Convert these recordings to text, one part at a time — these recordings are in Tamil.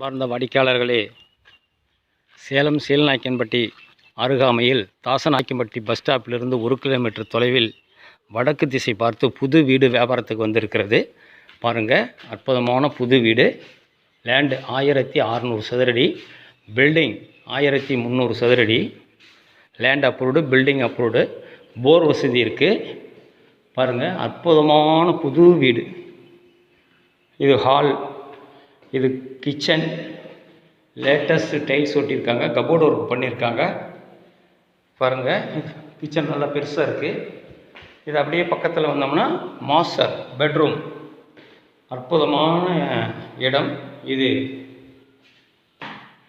பார்ந்த வாடிக்கையாளர்களே சேலம் சீலநாயக்கன்பட்டி அருகாமையில் தாசநாயக்கன்பட்டி பஸ் ஸ்டாப்பிலிருந்து ஒரு கிலோமீட்டர் தொலைவில் வடக்கு திசை பார்த்து புது வீடு வியாபாரத்துக்கு வந்திருக்கிறது. பாருங்கள் அற்புதமான புது வீடு. லேண்டு ஆயிரத்தி அறநூறு சதுரடி. பில்டிங் ஆயிரத்தி முந்நூறு சதுரடி. Land approved building approved bore வசதி இருக்குது பாருங்கள் அற்புதமான புது வீடு. இது ஹால் இது கிச்சன் லேட்டஸ்ட் டைல்ஸ் ஒட்டியிருக்காங்க கபோர்டு ஒர்க் பண்ணியிருக்காங்க. பாருங்கள் கிச்சன் நல்லா பெருசாக இருக்குது இது அப்படியே பக்கத்தில் வந்தோம்னா மாஸ்டர் பெட்ரூம். அற்புதமான இடம். இது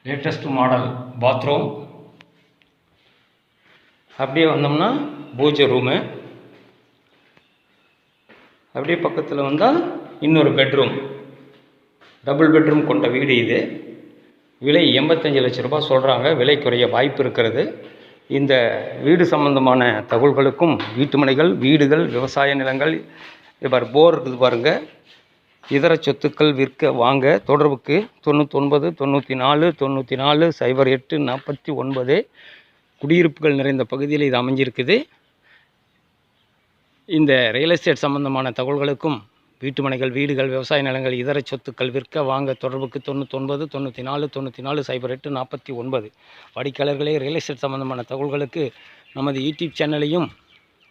லேட்டஸ்ட் மாடல் பாத்ரூம். அப்படியே வந்தோம்னா பூஜை ரூமு. அப்படியே பக்கத்தில் வந்தால் இன்னொரு பெட்ரூம். டபுள் பெட்ரூம் கொண்ட வீடு இது. விலை எண்பத்தஞ்சு லட்ச ரூபாய் சொல்கிறாங்க விலை குறைய வாய்ப்பு இருக்கிறது. இந்த வீடு சம்பந்தமான தகவல்களுக்கும் வீட்டுமனைகள் வீடுகள் விவசாய நிலங்கள் இவர் போர் இருக்குது பாருங்கள் இதர சொத்துக்கள் விற்க வாங்க தொடர்புக்கு தொண்ணூத்தொன்பது தொண்ணூற்றி நாலு தொண்ணூற்றி நாலு சைபர் எட்டு நாற்பத்தி ஒன்பது. குடியிருப்புகள் நிறைந்த பகுதியில் இது அமைஞ்சிருக்குது. இந்த ரியல் எஸ்டேட் சம்பந்தமான தகவல்களுக்கும் வீட்டுமனைகள் வீடுகள் விவசாய நிலங்கள் இதர சொத்துக்கள் விற்க வாங்க தொடர்புக்கு தொண்ணூத்தொன்பது தொண்ணூற்றி நாலு தொண்ணூற்றி நாலு சைபர் எட்டு நாற்பத்தி ஒன்பது. வாடிக்கையாளர்களே ரியல் எஸ்டேட் சம்பந்தமான தகவல்களுக்கு நமது யூடியூப் சேனலையும்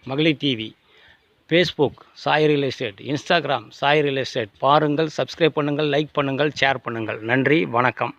Magalir TV Facebook Sai real estate Instagram Sai real estate பாருங்கள் சப்ஸ்கிரைப் பண்ணுங்கள் லைக் பண்ணுங்கள் ஷேர் பண்ணுங்கள். நன்றி வணக்கம்.